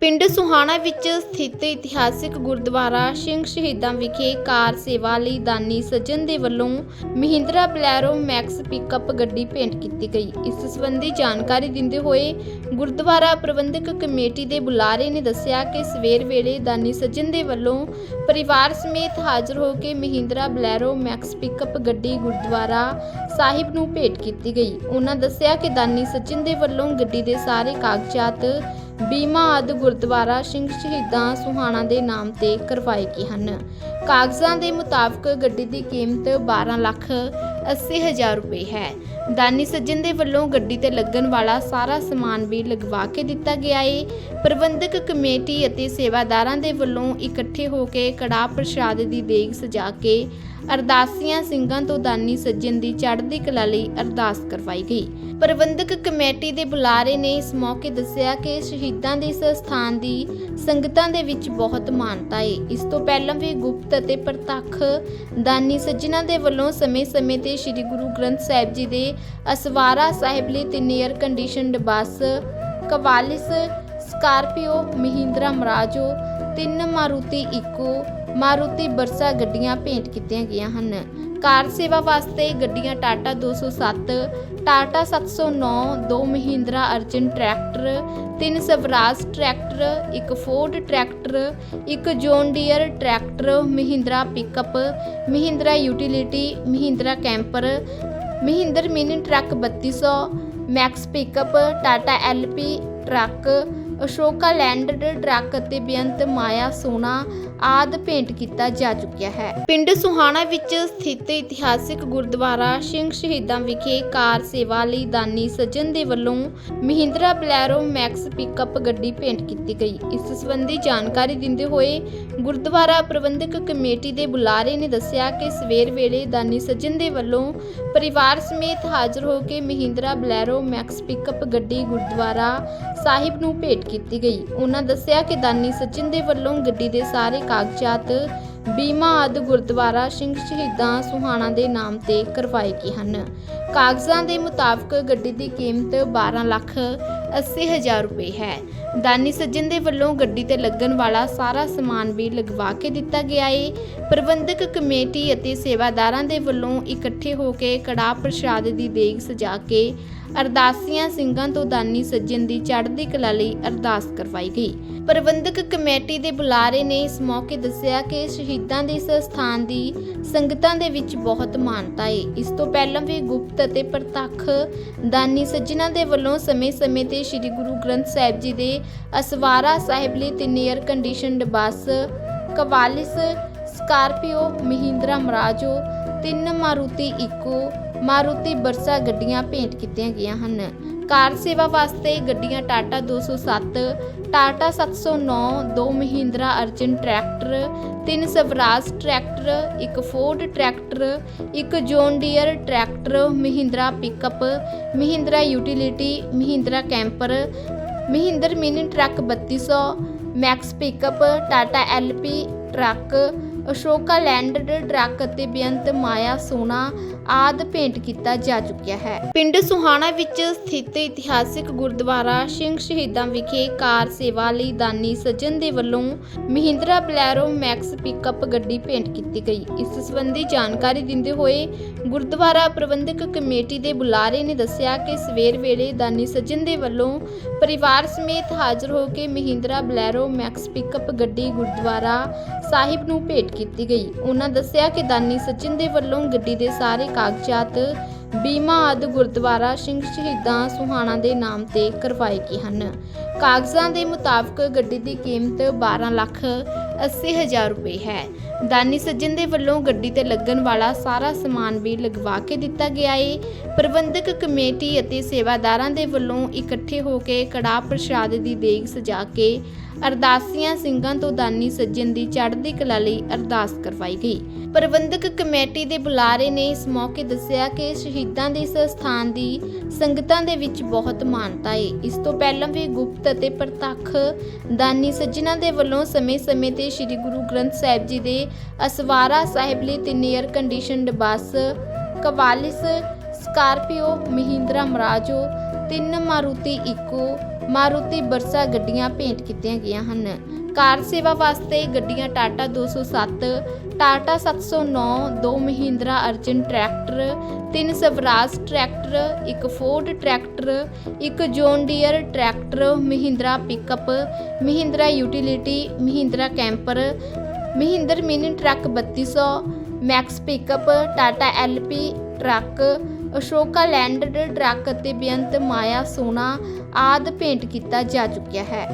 ਪਿੰਡ ਸੁਹਾਣਾ ਵਿੱਚ ਸਥਿਤ ਇਤਿਹਾਸਿਕ ਗੁਰਦੁਆਰਾ ਸਿੰਘ ਸ਼ਹੀਦਾਂ ਵਿਖੇ ਕਾਰ ਸੇਵਾ ਲਈ ਦਾਨੀ ਸੱਜਣ ਦੇ ਵੱਲੋਂ ਮਹਿੰਦਰਾ ਬਲੈਰੋ ਮੈਕਸ ਪਿਕਅਪ ਗੱਡੀ ਭੇਂਟ ਕੀਤੀ ਗਈ। ਇਸ ਸੰਬੰਧੀ ਜਾਣਕਾਰੀ ਦਿੰਦੇ ਹੋਏ ਗੁਰਦੁਆਰਾ ਪ੍ਰਬੰਧਕ ਕਮੇਟੀ ਦੇ ਬੁਲਾਰੇ ਨੇ ਦੱਸਿਆ ਕਿ ਸਵੇਰ ਵੇਲੇ ਦਾਨੀ ਸੱਜਣ ਦੇ ਵੱਲੋਂ ਪਰਿਵਾਰ ਸਮੇਤ ਹਾਜ਼ਰ ਹੋ ਕੇ ਮਹਿੰਦਰਾ ਬਲੈਰੋ ਮੈਕਸ ਪਿਕਅਪ ਗੱਡੀ ਗੁਰਦੁਆਰਾ ਸਾਹਿਬ ਨੂੰ ਭੇਟ ਕੀਤੀ ਗਈ। ਉਹਨਾਂ ਦੱਸਿਆ ਕਿ ਦਾਨੀ ਸੱਜਣ ਦੇ ਵੱਲੋਂ ਗੱਡੀ ਦੇ ਸਾਰੇ ਕਾਗਜ਼ਾਤ ਬੀਮਾ ਆਦਿ ਗੁਰਦੁਆਰਾ ਸਿੰਘ ਸ਼ਹੀਦਾਂ ਸੁਹਾਣਾ ਦੇ ਨਾਮ ਤੇ ਕਰਵਾਏ ਗਏ ਹਨ। ਕਾਗਜ਼ਾਂ ਦੇ ਮੁਤਾਬਕ ਗੱਡੀ ਦੀ ਕੀਮਤ 12 ਲੱਖ 80 ਹਜ਼ਾਰ ਰੁਪਏ ਹੈ। ਦਾਨੀ ਸੱਜਣ ਦੇ ਵੱਲੋਂ ਗੱਡੀ ਤੇ ਲੱਗਣ ਵਾਲਾ ਸਾਰਾ ਸਮਾਨ ਵੀ ਲਗਵਾ ਕੇ ਦਿੱਤਾ ਗਿਆ ਏ। ਪ੍ਰਬੰਧਕ ਕਮੇਟੀ ਅਤੇ ਸੇਵਾਦਾਰਾਂ ਦੇ ਵੱਲੋਂ ਇਕੱਠੇ ਹੋ ਕੇ ਕੜਾਹ ਪ੍ਰਸ਼ਾਦ ਦੀ ਦੇਗ ਸਜਾ ਕੇ ਅਰਦਾਸੀਆਂ ਸਿੰਘਾਂ ਤੋਂ ਦਾਨੀ ਸੱਜਣ ਦੀ ਚੜ੍ਹਦੀ ਕਲਾ ਲਈ ਅਰਦਾਸ ਕਰਵਾਈ ਗਈ। ਪ੍ਰਬੰਧਕ ਕਮੇਟੀ ਦੇ ਬੁਲਾਰੇ ਨੇ ਇਸ ਮੌਕੇ ਦੱਸਿਆ ਕਿ ਸ਼ਹੀਦਾਂ ਦੇ ਇਸ ਸਥਾਨ ਦੀ ਸੰਗਤਾਂ ਦੇ ਵਿੱਚ ਬਹੁਤ ਮਾਨਤਾ ਹੈ ਇਸ ਤੋਂ ਪਹਿਲਾਂ ਵੀ ਗੁਪਤ ਅਤੇ ਪ੍ਰਤੱਖ ਦਾਨੀ ਸੱਜਣਾ ਦੇ ਵੱਲੋਂ ਸਮੇਂ-ਸਮੇਂ ਤੇ ਸ੍ਰੀ ਗੁਰੂ ਗ੍ਰੰਥ ਸਾਹਿਬ ਜੀ ਦੇ ਅਸਵਾਰਾ ਸਾਹਿਬ ਲਈ ਤਿੰਨ air conditioned bus, Qualis, Scorpio, Mahindra Marazzo, ਤਿੰਨ ਮਾਰੂਤੀ ਇਕੋ ਮਾਰੂਤੀ ਬਰਸਾ ਗੱਡੀਆਂ ਭੇਂਟ ਕੀਤੀਆਂ ਗਈਆਂ ਹਨ। ਕਾਰ ਸੇਵਾ ਵਾਸਤੇ ਗੱਡੀਆਂ ਟਾਟਾ 207 ਟਾਟਾ 709 ਦੋ ਮਹਿੰਦਰਾ ਅਰਜਨ ਟਰੈਕਟਰ, ਤਿੰਨ ਸਵਰਾਜ ਟਰੈਕਟਰ, ਇੱਕ ਫੋਰਡ ਟਰੈਕਟਰ, ਇੱਕ John Deere tractor, Mahindra pickup, Mahindra utility, Mahindra camper, Mahindra mini truck 3200 Max pickup, Tata LP truck Ashoka Leyland truck ਅਤੇ ਬੇਅੰਤ ਮਾਇਆ ਸੋਨਾ ਆਦ ਭੇਂਟ ਕੀਤਾ ਜਾ ਚੁੱਕਿਆ ਹੈ। ਪਿੰਡ ਸੁਹਾਣਾ ਵਿੱਚ ਸਥਿਤ ਇਤਿਹਾਸਿਕ ਗੁਰਦੁਆਰਾ ਸਿੰਘ ਸ਼ਹੀਦਾਂ ਵਿਖੇ ਕਾਰ ਸੇਵਾ ਲਈ ਦਾਨੀ ਸੱਜਣ ਦੇ ਵੱਲੋਂ ਮਹਿੰਦਰਾ ਬਲੈਰੋ ਮੈਕਸ ਪਿਕਅਪ ਗੱਡੀ ਭੇਂਟ ਕੀਤੀ ਗਈ। ਇਸ ਸੰਬੰਧੀ ਜਾਣਕਾਰੀ ਦਿੰਦੇ ਹੋਏ ਗੁਰਦੁਆਰਾ ਪ੍ਰਬੰਧਕ ਕਮੇਟੀ ਦੇ ਬੁਲਾਰੇ ਨੇ ਦੱਸਿਆ ਕਿ ਸਵੇਰ ਵੇਲੇ ਦਾਨੀ ਸੱਜਣ ਦੇ ਵੱਲੋਂ ਪਰਿਵਾਰ ਸਮੇਤ ਹਾਜ਼ਰ ਹੋ ਕੇ ਮਹਿੰਦਰਾ ਬਲੈਰੋ ਮੈਕਸ ਪਿਕਅਪ ਗੱਡੀ ਗੁਰਦੁਆਰਾ ਸਾਹਿਬ ਨੂੰ ਭੇਟ ਕੀਤੀ ਗਈ। ਉਹਨਾਂ ਦੱਸਿਆ ਕਿ ਦਾਨੀ ਸਚਿਨ ਦੇ ਵੱਲੋਂ ਗੱਡੀ ਦੇ ਸਾਰੇ ਕਾਗਜ਼ਾਤ ਬੀਮਾ ਆਦਿ ਗੁਰਦੁਆਰਾ ਸਿੰਘ ਸ਼ਹੀਦਾਂ ਸੁਹਾਣਾ ਦੇ ਨਾਮ ਤੇ ਕਰਵਾਏ ਗਏ ਹਨ। ਕਾਗਜ਼ਾਂ ਦੇ ਮੁਤਾਬਕ ਗੱਡੀ ਦੀ ਕੀਮਤ 12 ਲੱਖ 80 ਹਜ਼ਾਰ ਰੁਪਏ ਹੈ। ਦਾਨੀ ਸੱਜਣ ਦੇ ਵੱਲੋਂ ਗੱਡੀ ਤੇ ਲੱਗਣ ਵਾਲਾ ਸਾਰਾ ਸਮਾਨ ਵੀ ਲਗਵਾ ਕੇ ਦਿੱਤਾ ਗਿਆ ਏ। ਪ੍ਰਬੰਧਕ ਕਮੇਟੀ ਅਤੇ ਸੇਵਾਦਾਰਾਂ ਦੇ ਵੱਲੋਂ ਇਕੱਠੇ ਹੋ ਕੇ ਕੜਾਹ ਪ੍ਰਸ਼ਾਦ ਦੀ ਦੇਗ ਸਜਾ ਕੇ ਅਰਦਾਸੀਆਂ ਸਿੰਘਾਂ ਤੋਂ ਦਾਨੀ ਸੱਜਣ ਦੀ ਚੜ੍ਹਦੀ ਕਲਾ ਲਈ ਅਰਦਾਸ ਕਰਵਾਈ ਗਈ। ਪ੍ਰਬੰਧਕ ਕਮੇਟੀ ਦੇ ਬੁਲਾਰੇ ਨੇ ਇਸ ਮੌਕੇ ਦੱਸਿਆ ਕਿ ਸ਼ਹੀਦਾਂ ਦੇ ਇਸ ਸਥਾਨ ਦੀ ਸੰਗਤਾਂ ਦੇ ਵਿੱਚ ਬਹੁਤ ਮਾਨਤਾ ਏ। ਇਸ ਤੋਂ ਪਹਿਲਾਂ ਵੀ ਗੁਪਤ ਅਤੇ ਪ੍ਰਤੱਖ ਦਾਨੀ ਸੱਜਣਾਂ ਦੇ ਵੱਲੋਂ ਸਮੇਂ-ਸਮੇਂ ਤੇ ਸ੍ਰੀ ਗੁਰੂ ਗ੍ਰੰਥ ਸਾਹਿਬ ਜੀ ਦੇ ਅਸਵਾਰਾ ਸਾਹਿਬ ਲਈ ਤਿੰਨ air conditioned bus, Qualis, Scorpio, Mahindra Marazzo, ਤਿੰਨ ਮਾਰੂਤੀ ਇਕੋ, ਮਾਰੂਤੀ ਬਰਸਾ ਗੱਡੀਆਂ ਭੇਂਟ ਕੀਤੀਆਂ ਗਈਆਂ ਹਨ। ਕਾਰ ਸੇਵਾ ਵਾਸਤੇ ਗੱਡੀਆਂ ਟਾਟਾ 207 ਟਾਟਾ 709 ਦੋ ਮਹਿੰਦਰਾ ਅਰਜਨ ਟਰੈਕਟਰ, ਤਿੰਨ ਸਵਰਾਜ ਟਰੈਕਟਰ, ਇੱਕ ਫੋਰਡ ਟਰੈਕਟਰ, ਇੱਕ John Deere tractor, Mahindra pickup Mahindra utility Mahindra camper Mahindra mini truck 3200 Max pickup Tata LP truck Ashoka Leyland truck ਅਤੇ ਬੇਅੰਤ ਮਾਇਆ ਸੋਨਾ ਆਦ ਭੇਂਟ ਕੀਤਾ ਜਾ ਚੁੱਕਿਆ ਹੈ। ਪਿੰਡ ਸੁਹਾਣਾ ਵਿੱਚ ਸਥਿਤ ਇਤਿਹਾਸਿਕ ਗੁਰਦੁਆਰਾ ਸਿੰਘ ਸ਼ਹੀਦਾਂ ਵਿਖੇ ਕਾਰ ਸੇਵਾ ਲਈ ਦਾਨੀ ਸੱਜਣ ਦੇ ਵੱਲੋਂ ਮਹਿੰਦਰਾ ਬਲੈਰੋ ਮੈਕਸ ਪਿਕਅਪ ਗੱਡੀ ਭੇਂਟ ਕੀਤੀ ਗਈ। ਇਸ ਸੰਬੰਧੀ ਜਾਣਕਾਰੀ ਦਿੰਦੇ ਹੋਏ ਗੁਰਦੁਆਰਾ ਪ੍ਰਬੰਧਕ ਕਮੇਟੀ ਦੇ ਬੁਲਾਰੇ ਨੇ ਦੱਸਿਆ ਕਿ ਸਵੇਰ ਵੇਲੇ ਦਾਨੀ ਸੱਜਣ ਦੇ ਵੱਲੋਂ ਪਰਿਵਾਰ ਸਮੇਤ ਹਾਜ਼ਰ ਹੋ ਕੇ ਮਹਿੰਦਰਾ ਬਲੈਰੋ ਮੈਕਸ ਪਿਕਅਪ ਗੱਡੀ ਗੁਰਦੁਆਰਾ ਸਾਹਿਬ ਨੂੰ ਭੇਟ ਕੀਤੀ ਗਈ। ਉਹਨਾਂ ਦੱਸਿਆ ਕਿ ਦਾਨੀ ਸਚਿਨ ਦੇ ਵੱਲੋਂ ਗੱਡੀ ਦੇ ਸਾਰੇ ਕਾਗਜ਼ਾਤ, ਬੀਮਾ ਆਦਿ ਗੁਰਦੁਆਰਾ ਸਿੰਘ ਸ਼ਹੀਦਾਂ ਸੁਹਾਣਾ ਦੇ ਨਾਮ ਤੇ ਕਰਵਾਏ ਗਏ ਹਨ। ਕਾਗਜ਼ਾਂ ਦੇ ਮੁਤਾਬਕ ਗੱਡੀ ਦੀ ਕੀਮਤ 12 ਲੱਖ 80 ਹਜ਼ਾਰ ਰੁਪਏ ਹੈ। ਦਾਨੀ ਸੱਜਣ ਦੇ ਵੱਲੋਂ ਗੱਡੀ ਤੇ ਲੱਗਣ ਵਾਲਾ ਸਾਰਾ ਸਮਾਨ ਵੀ ਲਗਵਾ ਕੇ ਦਿੱਤਾ ਗਿਆ ਏ। ਪ੍ਰਬੰਧਕ ਕਮੇਟੀ ਅਤੇ ਸੇਵਾਦਾਰਾਂ ਦੇ ਵੱਲੋਂ ਇਕੱਠੇ ਹੋ ਕੇ ਕੜਾਹ ਪ੍ਰਸ਼ਾਦ ਦੀ ਦੇਗ ਸਜਾ ਕੇ ਅਰਦਾਸੀਆਂ ਸਿੰਘਾਂ ਤੋਂ ਦਾਨੀ ਸੱਜਣ ਦੀ ਚੜ੍ਹਦੀ ਕਲਾ ਲਈ ਅਰਦਾਸ ਕਰਵਾਈ ਗਈ। ਪ੍ਰਬੰਧਕ ਕਮੇਟੀ ਦੇ ਬੁਲਾਰੇ ਨੇ ਇਸ ਮੌਕੇ ਦੱਸਿਆ ਕਿ ਸ਼ਹੀਦਾਂ ਦੇ ਇਸ ਸਥਾਨ ਦੀ ਸੰਗਤਾਂ ਦੇ ਵਿੱਚ ਬਹੁਤ ਮਾਨਤਾ ਏ। ਇਸ ਤੋਂ ਪਹਿਲਾਂ ਵੀ ਗੁਪਤ ਅਤੇ ਪ੍ਰਤੱਖ ਦਾਨੀ ਸੱਜਣਾਂ ਦੇ ਵੱਲੋਂ ਸਮੇਂ-ਸਮੇਂ ਤੇ ਸ੍ਰੀ ਗੁਰੂ ਗ੍ਰੰਥ ਸਾਹਿਬ ਜੀ ਦੇ ਅਸਵਾਰਾ ਸਾਹਿਬ ਲਈ ਤਿੰਨ air conditioned bus, Qualis, Scorpio, Mahindra Marazzo, ਤਿੰਨ ਮਾਰੂਤੀ ਇਕੋ ਮਾਰੂਤੀ ਬਰਸਾ ਗੱਡੀਆਂ ਭੇਂਟ ਕੀਤੀਆਂ ਗਈਆਂ ਹਨ। ਕਾਰ ਸੇਵਾ ਵਾਸਤੇ ਗੱਡੀਆਂ ਟਾਟਾ 207 ਟਾਟਾ 709 ਦੋ ਮਹਿੰਦਰਾ ਅਰਜਨ ਟਰੈਕਟਰ, ਤਿੰਨ ਸਵਰਾਜ ਟਰੈਕਟਰ, ਇੱਕ ਫੋਰਡ ਟਰੈਕਟਰ, ਇੱਕ John Deere tractor, Mahindra pickup Mahindra utility Mahindra camper Mahindra mini truck 3200 Max pickup, Tata LP truck, Ashoka Leyland truck ਅਤੇ ਬੇਅੰਤ ਮਾਇਆ ਸੋਨਾ ਆਦਿ ਭੇਂਟ ਕੀਤਾ ਜਾ ਚੁੱਕਿਆ ਹੈ।